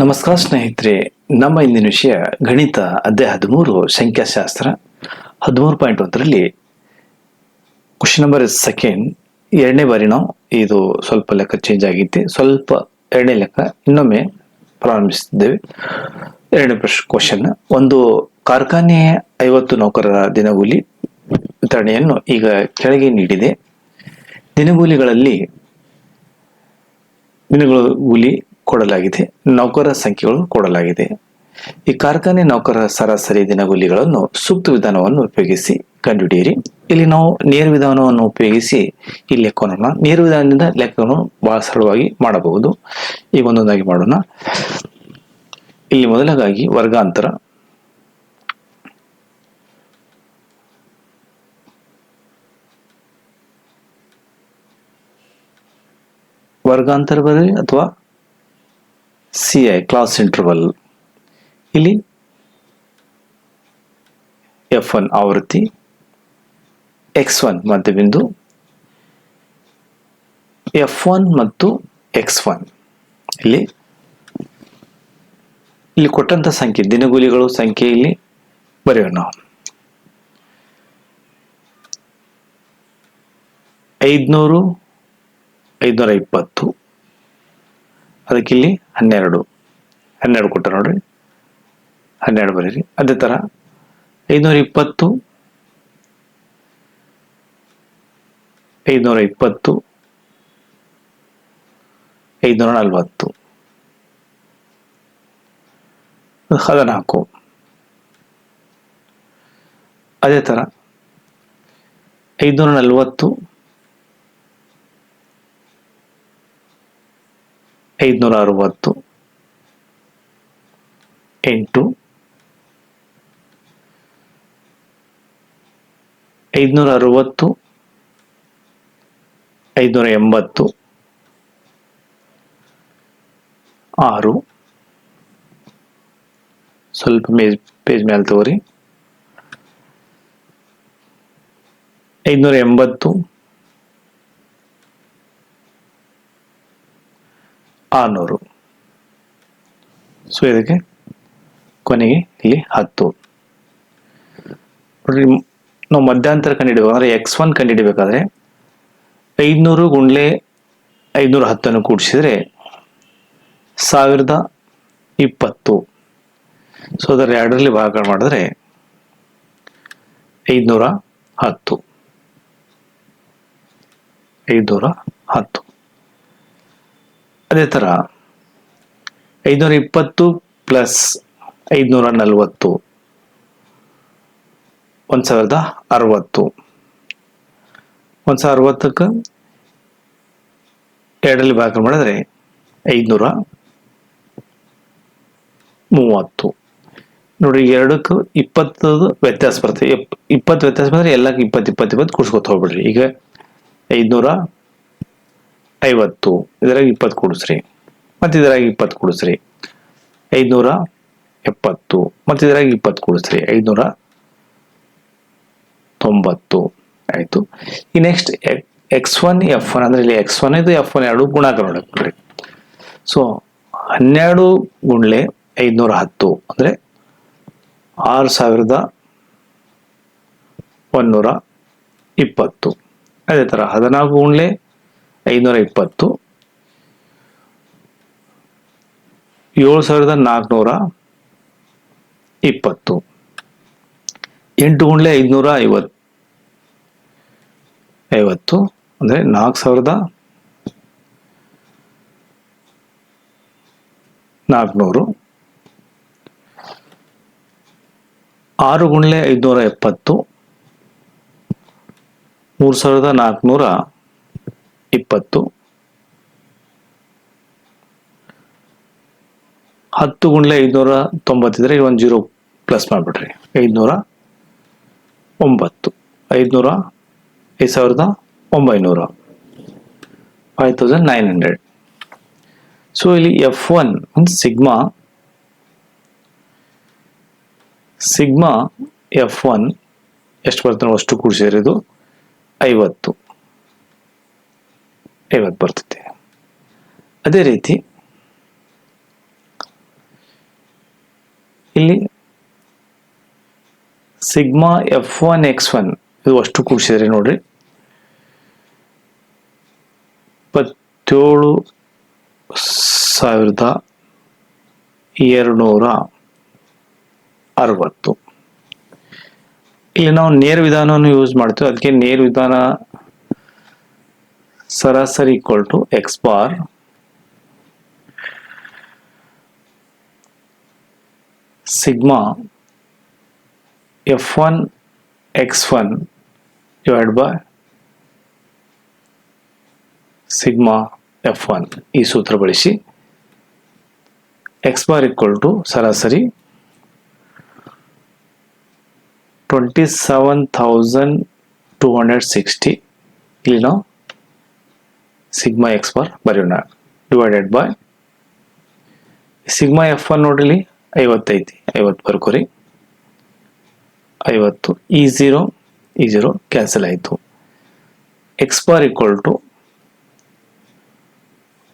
ನಮಸ್ಕಾರ ಸ್ನೇಹಿತರೆ, ನಮ್ಮ ಇಂದಿನ ವಿಷಯ ಗಣಿತ ಅಧ್ಯಾಯ ಹದಿಮೂರು ಸಂಖ್ಯಾಶಾಸ್ತ್ರ ಹದಿಮೂರು ಪಾಯಿಂಟ್ ಒಂದರಲ್ಲಿ ಕ್ವಶನ್ ನಂಬರ್ ಸೆಕೆಂಡ್ ಎರಡನೇ ಬಾರಿ ನಾವು ಇದು ಸ್ವಲ್ಪ ಲೆಕ್ಕ ಚೇಂಜ್ ಆಗಿತ್ತು. ಸ್ವಲ್ಪ ಎರಡನೇ ಲೆಕ್ಕ ಇನ್ನೊಮ್ಮೆ ಪ್ರಾರಂಭಿಸಿದ್ದೇವೆ. ಎರಡನೇ ಪ್ರಶ್ನೆ ಕ್ವಶನ್ ಒಂದು ಕಾರ್ಖಾನೆಯ ಐವತ್ತು ನೌಕರರ ದಿನಗೂಲಿ ವಿತರಣೆಯನ್ನು ಈಗ ಕೆಳಗೆ ನೀಡಿದೆ. ದಿನಗೂಲಿಗಳಲ್ಲಿ ದಿನಗೂಲಿ ಕೊಡಲಾಗಿದೆ. ನೌಕರರ ಸಂಖ್ಯೆಗಳು ಕೊಡಲಾಗಿದೆ. ಈ ಕಾರ್ಖಾನೆ ನೌಕರರ ಸರಾಸರಿ ದಿನಗೂಲಿಗಳನ್ನು ಸೂಕ್ತ ವಿಧಾನವನ್ನು ಉಪಯೋಗಿಸಿ ಕಂಡುಹಿಡಿಯಿರಿ. ಇಲ್ಲಿ ನಾವು ನೇರ ವಿಧಾನವನ್ನು ಉಪಯೋಗಿಸಿ ಈ ಲೆಕ್ಕವನ್ನು, ನೇರ ವಿಧಾನದಿಂದ ಲೆಕ್ಕವನ್ನು ಬಹಳ ಸರಳವಾಗಿ ಮಾಡಬಹುದು. ಈಗ ಒಂದೊಂದಾಗಿ ಮಾಡೋಣ. ಇಲ್ಲಿ ಮೊದಲಾಗಿ ವರ್ಗಾಂತರ. ವರ್ಗಾಂತರ ಬರಲಿ ಅಥವಾ ಸಿ ಐ ಕ್ಲಾಸ್ ಇಂಟರ್ವಲ್ ಇಲ್ಲಿ ಎಫ್ ಒನ್ ಆವೃತ್ತಿ, ಎಕ್ಸ್ ಒನ್ ಮಧ್ಯಬಿಂದು ಎಫ್ ಒನ್ ಮತ್ತು ಎಕ್ಸ್ ಒನ್. ಇಲ್ಲಿ ಇಲ್ಲಿ ಕೊಟ್ಟಂತ ಸಂಖ್ಯೆ, ದಿನಗೂಲಿಗಳು ಸಂಖ್ಯೆ ಇಲ್ಲಿ ಬರೆಯೋಣ. ಐದ್ನೂರು, ಐದ್ನೂರ ಇಪ್ಪತ್ತು. ಅದಕ್ಕಿಲ್ಲಿ ಹನ್ನೆರಡು. ಹನ್ನೆರಡು ಕೊಟ್ಟ ನೋಡ್ರಿ. ಹನ್ನೆರಡು ಬರೀರಿ. ಅದೇ ಥರ ಐನೂರ ಇಪ್ಪತ್ತು ಐದುನೂರ ಇಪ್ಪತ್ತು ಐದುನೂರ ನಲವತ್ತು ಹದಿನಾಲ್ಕು. ಅದೇ ಥರ ಐದುನೂರ ನಲವತ್ತು ಐದುನೂರ ಅರವತ್ತು ಎಂಟು. ಐದುನೂರ ಅರವತ್ತು ಐದುನೂರ ಎಂಬತ್ತು ಆರು. ಸ್ವಲ್ಪ ಮೇಜ್, ಪೇಜ್ ಮೇಲೆ ತಗೋರಿ. ಐದುನೂರ ಎಂಬತ್ತು ಆರುನೂರು. ಸೊ ಇದಕ್ಕೆ ಕೊನೆಗೆ ಇಲ್ಲಿ ಹತ್ತು. ನೋಡ್ರಿ ನಾವು ಮಧ್ಯಂತರ ಕಂಡುಹಿಡಬೇಕು. ಅಂದರೆ ಎಕ್ಸ್ ಒನ್ ಕಂಡುಹಿಡಬೇಕಾದ್ರೆ ಐದುನೂರು ಗುಂಡ್ಲೆ ಐದುನೂರ ಹತ್ತನ್ನು ಕೂಡಿಸಿದರೆ ಸಾವಿರದ ಇಪ್ಪತ್ತು. ಸೊ ಅದರ ಎರಡರಲ್ಲಿ ಭಾಗ ಮಾಡಿದ್ರೆ ಐದುನೂರ ಹತ್ತು. ಐದುನೂರ ಹತ್ತು. ಅದೇ ಥರ ಐದುನೂರ ಇಪ್ಪತ್ತು ಪ್ಲಸ್ ಐದುನೂರ ನಲವತ್ತು. ಒಂದು ಸಾವಿರದ ಅರವತ್ತು. ಒಂದು ಸಾವಿರ ಅರವತ್ತಕ್ಕೆ ಎರಡರಲ್ಲಿ ಭಾಗ ಮಾಡಿದ್ರೆ ಐದುನೂರ ಮೂವತ್ತು. ನೋಡಿ ಎರಡಕ್ಕೂ ಇಪ್ಪತ್ತದು ವ್ಯತ್ಯಾಸ ಬರ್ತದೆ ಇಪ್- ಇಪ್ಪತ್ತು ವ್ಯತ್ಯಾಸ ಬಂದ್ರೆ ಎಲ್ಲಕ್ಕೆ ಇಪ್ಪತ್ತು ಇಪ್ಪತ್ತು ಇಪ್ಪತ್ತು ಕೂಡ್ಸ್ಕೊತ ಹೋಗ್ಬಿಡ್ರಿ. ಈಗ ಐದುನೂರ ಐವತ್ತು, ಇದರಾಗ ಇಪ್ಪತ್ತು ಕೂಡಿಸ್ರಿ. ಮತ್ತು ಇದರಾಗ ಇಪ್ಪತ್ತು ಕೂಡಿಸ್ರಿ. ಐದುನೂರ ಎಪ್ಪತ್ತು, ಮತ್ತು ಇದರಾಗ ಇಪ್ಪತ್ತು ಕೂಡಿಸ್ರಿ. ಐದುನೂರ ತೊಂಬತ್ತು. ಆಯಿತು. ಈ next X one F one ಅಂದರೆ ಇಲ್ಲಿ ಎಕ್ಸ್ ಒನ್ ಇದು ಎಫ್ ಒನ್ ಎರಡು ಗುಣಾಕಾರ ನೋಡ್ರಿ. ಸೊ ಹನ್ನೆರಡು ಗುಂಡ್ಲೆ ಐದುನೂರ ಹತ್ತು, ಅಂದರೆ ಆರು ಸಾವಿರದ ಒನ್ನೂರ ಇಪ್ಪತ್ತು. ಅದೇ ಥರ ಹದಿನಾಲ್ಕು ಗುಂಡ್ಲೆ ಐನೂರ ಇಪ್ಪತ್ತು ಏಳು ಸಾವಿರದ ನಾಲ್ಕುನೂರ ಇಪ್ಪತ್ತು. ಎಂಟು ಗುಂಡ್ಲೆ ಐದುನೂರ ಐವತ್ತು ಐವತ್ತು ಅಂದರೆ ನಾಲ್ಕು ಸಾವಿರದ ನಾಲ್ಕುನೂರು. ಆರು ಗುಂಡ್ಲೆ ಐದುನೂರ ಎಪ್ಪತ್ತು ಮೂರು ಸಾವಿರದ ನಾಲ್ಕುನೂರ ಇಪ್ಪತ್ತು. ಹತ್ತು ಗುಂಡ್ಲೆ ಐದುನೂರ ತೊಂಬತ್ತಿದ್ರೆ ಒಂದು ಜೀರೋ ಪ್ಲಸ್ ಮಾಡಿಬಿಡ್ರಿ ಐದುನೂರ ಒಂಬತ್ತು. ಐದುನೂರ ಐದು ಸಾವಿರದ ಒಂಬೈನೂರ. Five thousand nine hundred. So ಇಲ್ಲಿ F one means sigma sigma F one ಎಷ್ಟು ಬರ್ತಾನೋ ಅಷ್ಟು ಅಷ್ಟು ಕೂಡಿಸಿರೋದು? ಐವತ್ತು. ಐವತ್ತು ಬರ್ತದೆ. ಅದೇ ರೀತಿ ಇಲ್ಲಿ sigma F one X one ಇದು ಅಷ್ಟು ಕೂಡಿಸಿದ್ರೆ ನೋಡ್ರಿ. ಇಪ್ಪತ್ತೇಳು ಸಾವಿರದ ಎರಡುನೂರ ಅರವತ್ತು. ಇಲ್ಲಿ ನಾವು ನೇರ ವಿಧಾನವನ್ನು ಯೂಸ್ ಮಾಡ್ತೀವಿ. ಅದಕ್ಕೆ ನೇರ ವಿಧಾನ ಸರಾಸರಿ equal to X bar sigma F one X one divide by sigma F one ಈ ಸೂತ್ರ ಬಳಸಿ ಎಕ್ಸ್ ಬಾರ್ ಈಕ್ವಲ್ ಟು ಸರಾಸರಿ twenty seven thousand two hundred sixty ಇಲ್ಲಿ ನಾವು ಸಿಗ್ಮಾ ಎಕ್ಸ್ ಬಾರ್ ಬರೆಯೋಣ. Divided by sigma F one ನೋಡ್ರಿ ಐವತ್ತೈತಿ ಐವತ್ತು ಬರ್ಕೋರಿ. ಐವತ್ತು ಈ ಝೀರೋ ಈ ಝೀರೋ ಕ್ಯಾನ್ಸಲ್ ಆಯಿತು. X bar equal to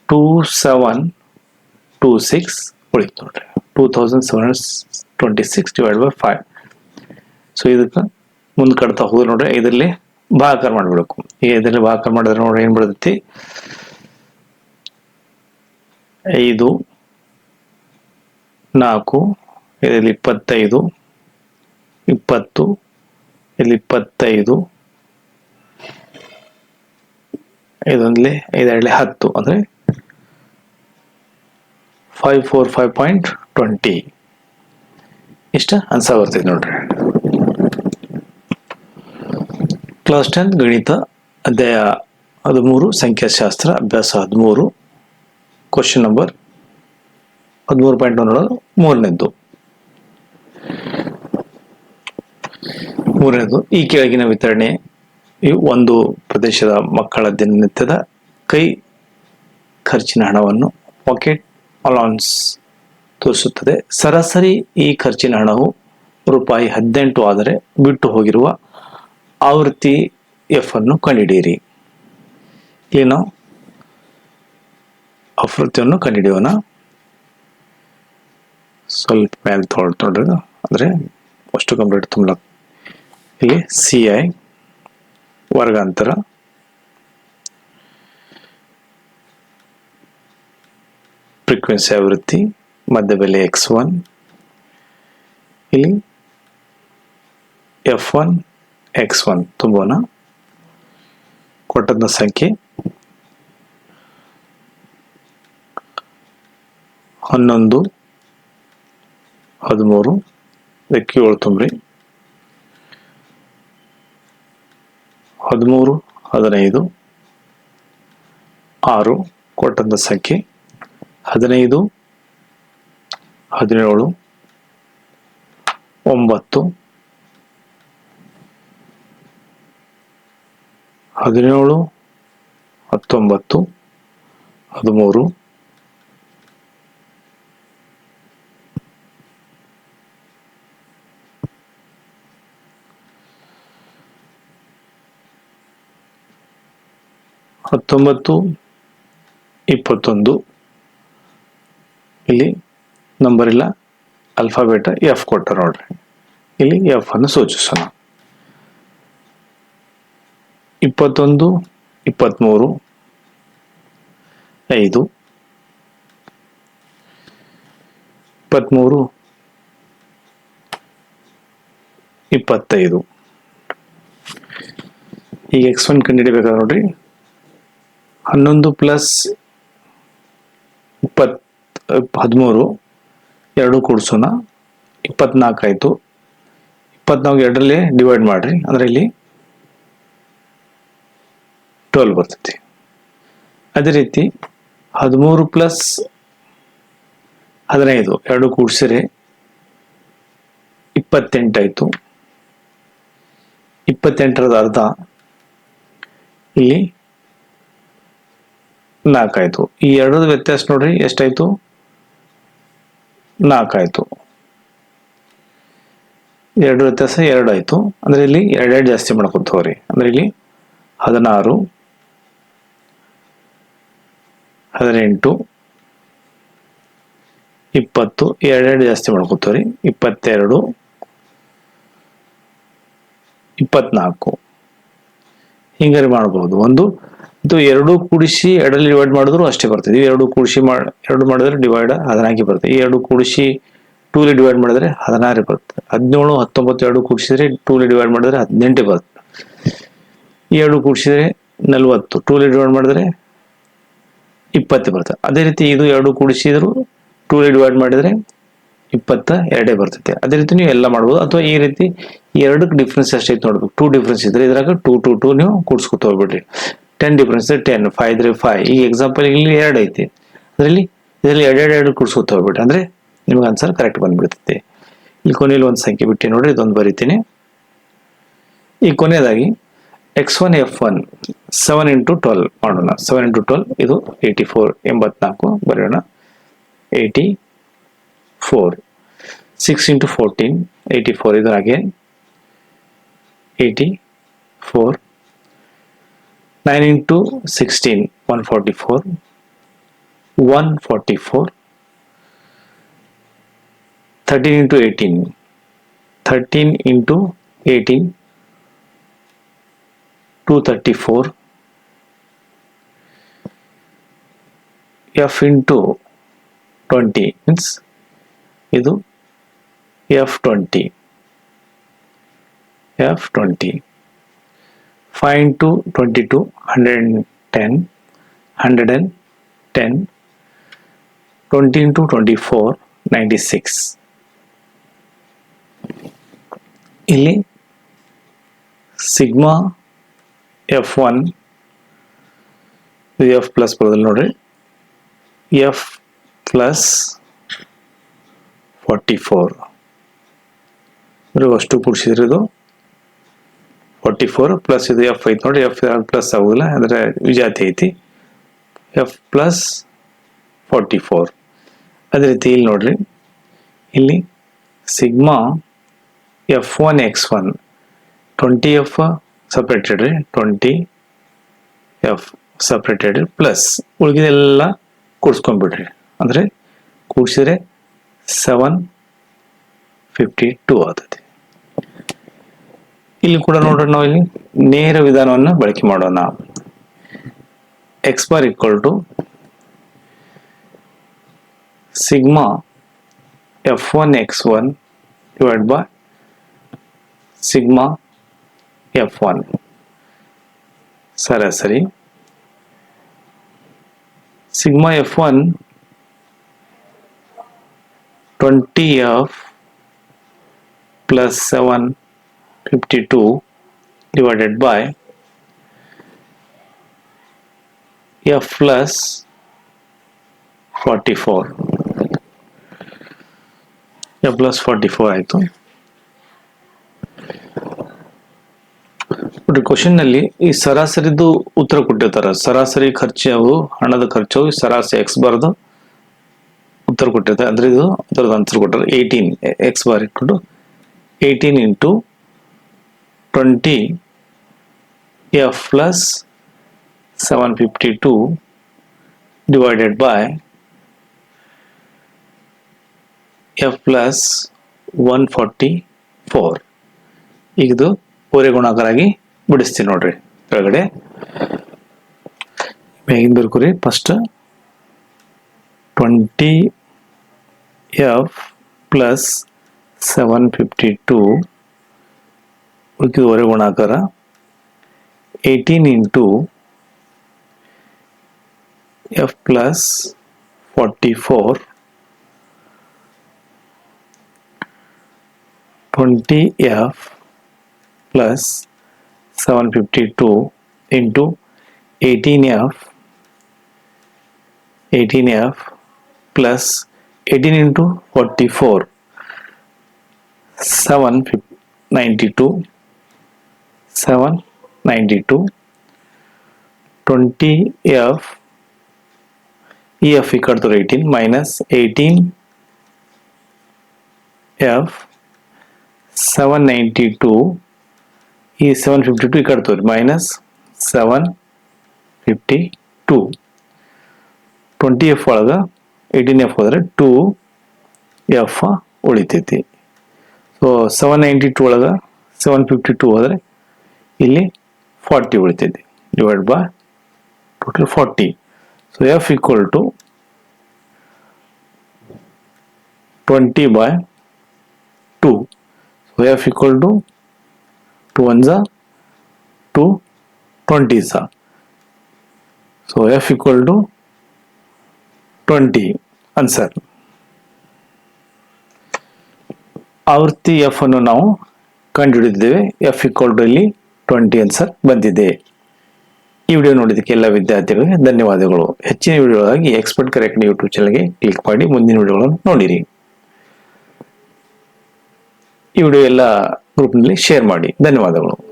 two seven two six ಉಳಿತು ನೋಡ್ರಿ. Two thousand seven twenty six divide by five so ಇದಕ್ಕೆ ಮುಂದೆ ಕಟ್ತಾ ಹೋದ್ರೆ ನೋಡ್ರಿ ಇದರಲ್ಲಿ ಭಾಗಾಕಾರ ಮಾಡ್ಬಿಡ್ಬೇಕು. ಈಗ ಇದರಲ್ಲಿ ಭಾಗಾಕಾರ ಮಾಡಿದ್ರೆ ನೋಡ್ರಿ ಏನು ಬರ್ತೈತಿ ಐದು, ನಾಲ್ಕು, ಇದರಲ್ಲಿ ಇಪ್ಪತ್ತೈದು, ಇಪ್ಪತ್ತು ಇಲ್ಲಿ ಇಪ್ಪತ್ತೈದು, ಇದೊಂದ್ಲಿ ಇದರಲ್ಲಿ ಹತ್ತು, ಅಂದರೆ five four five point twenty ಇಷ್ಟ? ಅನ್ಸ ಬರ್ತೈತೆ ನೋಡ್ರಿ. ಕ್ಲಾಸ್ ಟೆನ್ ಗಣಿತ ಅಧ್ಯಾಯ ಹದಿಮೂರು, ಸಂಖ್ಯಾಶಾಸ್ತ್ರ ಅಭ್ಯಾಸ ಹದಿಮೂರು ಕ್ವಶನ್ ನಂಬರ್ ಹದಿಮೂರು ಪಾಯಿಂಟ್ ಒಂದು ಮೂರನೇದ್ದು. ಮೂರನೇದು ಈ ಕೆಳಗಿನ ವಿತರಣೆ ಒಂದು ಪ್ರದೇಶದ ಮಕ್ಕಳ ದಿನನಿತ್ಯದ ಕೈ ಖರ್ಚಿನ ಹಣವನ್ನು ಪಾಕೆಟ್ ಅಲೌನ್ಸ್ ತೋರಿಸುತ್ತದೆ. ಸರಾಸರಿ ಈ ಖರ್ಚಿನ ಹಣವು ರೂಪಾಯಿ ಹದಿನೆಂಟು ಆದರೆ ಬಿಟ್ಟು ಹೋಗಿರುವ ಆವೃತ್ತಿ ಎಫ್ ಅನ್ನು ಕಂಡುಹಿಡಿಯಿರಿ ಏನು? ಆವೃತ್ತಿಯನ್ನು ಕಂಡುಹಿಡಿಯೋಣ ಸ್ವಲ್ಪ ಮೇಲೆ ತೊಗೊಳ್ತೊಳ್ರಿ ಅಂದರೆ ಅಷ್ಟು ಕಂಪ್ಲೀಟ್ ತುಂಬ ಇಲ್ಲಿ ಸಿ ಐ ವರ್ಗಾಂತರ. ಫ್ರೀಕ್ವೆನ್ಸಿ ಆವೃತ್ತಿ, ಮಧ್ಯ ಬೆಲೆ ಎಕ್ಸ್ ಒನ್ ಇಲ್ಲಿ ಎಫ್ ಒನ್ ಎಕ್ಸ್ ಒನ್ ತುಂಬೋಣ ಕೊಟ್ಟದ ಸಂಖ್ಯೆ? ಹನ್ನೊಂದು, ಹದಿಮೂರು ಇದಕ್ಕೆ ಏಳು ತುಂಬ್ರಿ. ಹದಿಮೂರು, ಹದಿನೈದು, ಆರು ಕೊಟ್ಟಂತ ಸಂಖ್ಯೆ. ಹದಿನೈದು, ಹದಿನೇಳು, ಒಂಬತ್ತು ಹದಿನೇಳು, ಹತ್ತೊಂಬತ್ತು, ಹದಿಮೂರು. ಹತ್ತೊಂಬತ್ತು, ಇಪ್ಪತ್ತೊಂದು. ಇಲ್ಲಿ ನಂಬರ್ ಇಲ್ಲ. ಅಲ್ಫಾಬೇಟ ಎಫ್ ಕೊಟ್ಟ ನೋಡ್ರಿ. ಇಲ್ಲಿ ಎಫ್ ಅನ್ನು ಸೂಚಿಸೋಣ. ಇಪ್ಪತ್ತೊಂದು ಇಪ್ಪತ್ತ್ಮೂರು ಐದು ಇಪ್ಪತ್ತ್ಮೂರು ಇಪ್ಪತ್ತೈದು. ಈಗ ಎಕ್ಸ್ ಒನ್ ಕಂಡುಹಿಡಿಬೇಕಾದ್ರೆ ನೋಡ್ರಿ. ಹನ್ನೊಂದು ಪ್ಲಸ್ ಇಪ್ಪತ್, ಹದಿಮೂರು, ಎರಡು ಕೂಡಿಸೋಣ. ಇಪ್ಪತ್ನಾಲ್ಕು ಆಯಿತು. ಇಪ್ಪತ್ನಾಲ್ಕು ಎರಡರಲ್ಲಿ ಡಿವೈಡ್ ಮಾಡಿರಿ. ಅಂದರೆ ಇಲ್ಲಿ ಟ್ವೆಲ್ ಬರ್ತೈತಿ. ಅದೇ ರೀತಿ ಹದಿಮೂರು ಪ್ಲಸ್ ಹದಿನೈದು ಎರಡು ಕೂಡಿಸಿರಿ ಇಪ್ಪತ್ತೆಂಟಾಯಿತು ಇಪ್ಪತ್ತೆಂಟರದ ಅರ್ಧ, ಇಲ್ಲಿ ನಾಲ್ಕಾಯ್ತು ಈ ಎರಡರ ವ್ಯತ್ಯಾಸ ನೋಡ್ರಿ ಎಷ್ಟಾಯ್ತು? ನಾಲ್ಕಾಯಿತು ಎರಡು ವ್ಯತ್ಯಾಸ ಎರಡು ಆಯ್ತು. ಅಂದ್ರೆ ಇಲ್ಲಿ ಎರಡೆರಡು ಜಾಸ್ತಿ ಮಾಡ್ಕೊತ ಹೋಗ್ರಿ ಅಂದ್ರೆ ಇಲ್ಲಿ ಹದಿನಾರು ಹದಿನೆಂಟು, ಇಪ್ಪತ್ತು, ಎರಡೆರಡು ಜಾಸ್ತಿ ಮಾಡ್ಕೋತೀವ್ರಿ. ಇಪ್ಪತ್ತೆರಡು, ಇಪ್ಪತ್ನಾಲ್ಕು. ಹಿಂಗಾರಿ ಮಾಡ್ಬೋದು. ಒಂದು, ಇದು ಎರಡು ಕೂಡಿಸಿ ಎರಡಲ್ಲಿ ಡಿವೈಡ್ ಮಾಡಿದ್ರು ಅಷ್ಟೇ ಬರ್ತದೆ. ಎರಡು ಕೂಡಿಸಿ ಮಾಡಿ, ಎರಡು ಮಾಡಿದ್ರೆ ಡಿವೈಡ್ ಹದಿನಾಲ್ಕು ಬರುತ್ತೆ ಈ ಎರಡು ಕೂಡಿಸಿ ಟೂಲಿ ಡಿವೈಡ್ ಮಾಡಿದ್ರೆ ಹದಿನಾರು ಬರುತ್ತೆ ಹದಿನೇಳು, ಹತ್ತೊಂಬತ್ತು ಎರಡು ಕೂಡಿಸಿದ್ರೆ ಟೂಲಿ ಡಿವೈಡ್ ಮಾಡಿದ್ರೆ ಹದಿನೆಂಟು ಬರುತ್ತೆ ಎರಡು ಕೂಡಿಸಿದ್ರೆ ನಲ್ವತ್ತು. ಟೂಲಿ ಡಿವೈಡ್ ಮಾಡಿದ್ರೆ ಇಪ್ಪತ್ತು ಬರುತ್ತೆ. ಅದೇ ರೀತಿ ಇದು ಎರಡು ಕೂಡಿಸಿದ್ರು ಟೂ ಡಿವೈಡ್ ಮಾಡಿದ್ರೆ ಇಪ್ಪತ್ತ ಎರಡೇ ಬರ್ತೈತೆ. ಅದೇ ರೀತಿ ನೀವು ಎಲ್ಲ ಮಾಡ್ಬೋದು. ಅಥವಾ ಈ ರೀತಿ ಎರಡಕ್ಕೆ ಡಿಫ್ರೆನ್ಸ್ ಎಷ್ಟೈತೆ ನೋಡ್ಬೇಕು. ಟೂ ಡಿಫ್ರೆನ್ಸ್ ಇದ್ರೆ ಇದ್ರಾಗ ಟೂ ಟು ಟು ನೀವು ಕೂಡಿಸ್ಕೊತ ಹೋಗ್ಬಿಡ್ರಿ. ಟೆನ್ ಡಿಫ್ರೆನ್ಸ್ ಟೆನ್ ಫೈವ್ ಇದ್ರೆ ಫೈವ್ ಈ ಎಕ್ಸಾಂಪಲ್ ಇಲ್ಲಿ ಎರಡು ಐತಿ. ಅದರಲ್ಲಿ, ಇದರಲ್ಲಿ ಎರಡು ಎರಡು ಕೂಡಿಸ್ಕೊತ ಹೋಗ್ಬಿಟ್ರಿ ಅಂದ್ರೆ ನಿಮ್ಗೆ ಆನ್ಸರ್ ಕರೆಕ್ಟ್ ಬಂದ್ಬಿಡ್ತೈತಿ. ಈ ಕೊನೆಯಲ್ಲಿ ಒಂದು ಸಂಖ್ಯೆ ಬಿಟ್ಟು ನೋಡ್ರಿ, ಇದೊಂದು ಬರಿತೀನಿ. ಈ ಕೊನೆಯದಾಗಿ X one F one seven into twelve ಮಾಡೋಣ. ಸೆವೆನ್ ಇಂಟು ಟ್ವೆಲ್ ಇದು ಏಯ್ಟಿ ಫೋರ್ ಎಂಬತ್ನಾಲ್ಕು, ಬರೆಯೋಣ. Eighty four six into fourteen eighty four ಇದು ಹಾಗೆ. Eighty four nine into sixteen one forty four one forty four thirteen into eighteen thirteen into eighteen two thirty four F into twenty means ಇದು F twenty F twenty five into twenty two hundred and ten hundred and ten twenty into twenty four ninety six ಇಲ್ಲಿ sigma F one F plus ಬರೋದಿಲ್ಲ ನೋಡ್ರಿ. F plus forty four ಅಷ್ಟು ಕೂಡಿಸಿದ್ರೆ ಇದು forty four plus ಇದು F ಐತೆ ನೋಡಿ F plus ಆಗೋದಿಲ್ಲ, ಅಂದರೆ ವಿಜಾತಿ ಐತಿ. ಎಫ್ ಪ್ಲಸ್ ಫಾರ್ಟಿ ಫೋರ್ ಅದೇ ರೀತಿ ಇಲ್ಲಿ ನೋಡ್ರಿ. ಇಲ್ಲಿ sigma F one X one twenty F separated ರೀ ಟ್ವೆಂಟಿ ಎಫ್ ಸಪ್ರೇಟೆಡ್ ಪ್ಲಸ್ ಉಳಿದಿದೆಲ್ಲ ಕೂಡಿಸ್ಕೊಂಡ್ಬಿಡ್ರಿ ಅಂದರೆ ಕೂಡಿಸಿದ್ರೆ ಸೆವೆನ್ ಫಿಫ್ಟಿ ಟೂ ಆಗ್ತದೆ ಇಲ್ಲಿ ಕೂಡ ನೋಡೋಣ ನಾವು ಇಲ್ಲಿ ನೇರ ವಿಧಾನವನ್ನು ಬಳಕೆ ಮಾಡೋಣ. X bar equal to sigma F one X one divide by sigma F one ಸರಾಸರಿ sigma F one twenty F plus seven fifty two divided by F plus forty four F plus forty four ಆಯಿತು ನೋಡಿ ಕ್ವಶನ್ನಲ್ಲಿ ಈ ಸರಾಸರಿದು ಉತ್ತರ ಕೊಟ್ಟಿರ್ತಾರೆ. ಸರಾಸರಿ ಖರ್ಚು ಹಣದ ಖರ್ಚು, ಸರಾಸರಿ ಎಕ್ಸ್ ಬಾರ್ದು ಉತ್ತರ ಕೊಟ್ಟಿರ್ತಾರೆ. ಅಂದ್ರೆ ಇದು ಅದರದ್ದು ಆನ್ಸರ್ ಕೊಟ್ಟರೆ ಏಯ್ಟೀನ್ ಎಕ್ಸ್ ಬಾರ್ ಇಟ್ಕೊಂಡು eighteen into twenty F plus seven fifty two divided by F plus one forty four ಇದು ಪೂರೆ ಗುಣಾಕಾರಾಗಿ ಬಿಡಿಸ್ತೀನಿ ನೋಡ್ರಿ. ಕೆಳಗಡೆ. ಹೇಗಿಂದ ಬರ್ಕೋರಿ first twenty F plus seven fifty two ಉಳಿದ ಗುಣಾಕಾರ eighteen into F plus forty four twenty F plus 752 into 18f 18f plus 18 into 44 792 792 20f EF equal to 18 minus 18f 792 ಈ ಸೆವೆನ್ ಫಿಫ್ಟಿ ಟು ಈ ಕಡೆ ತೋರಿ minus seven fifty two twenty F ಒಳಗೆ eighteen F ಹೋದರೆ two F ಉಳಿತೈತಿ so seven ninety two ಒಳಗೆ seven fifty two ಹೋದರೆ ಇಲ್ಲಿ forty ಉಳಿತೈತಿ divide by total forty so F equal to twenty by two so F equal to two one Jha two twenty Jha so F equal to twenty answer ಆವೃತ್ತಿ F ಅನ್ನು ನಾವು ಕಂಡುಹಿಡಿದಿದ್ದೇವೆ. F equal to ಇಲ್ಲಿ twenty answer ಬಂದಿದೆ. ಈ video ನೋಡಿದ್ದಕ್ಕೆ ಎಲ್ಲ ವಿದ್ಯಾರ್ಥಿಗಳಿಗೆ ಧನ್ಯವಾದಗಳು. ಹೆಚ್ಚಿನ ವಿಡಿಯೋಗಾಗಿ ಎಕ್ಸ್ಪರ್ಟ್ ಕರೆಕ್ಟ್ ಯೂಟ್ಯೂಬ್ ಚಾನಲ್ಗೆ ಕ್ಲಿಕ್ ಮಾಡಿ ಮುಂದಿನ ವಿಡಿಯೋಗಳನ್ನು ನೋಡಿರಿ. ಈ ವಿಡಿಯೋ ಎಲ್ಲ ಗ್ರೂಪ್ನಲ್ಲಿ ಶೇರ್ ಮಾಡಿ. ಧನ್ಯವಾದಗಳು.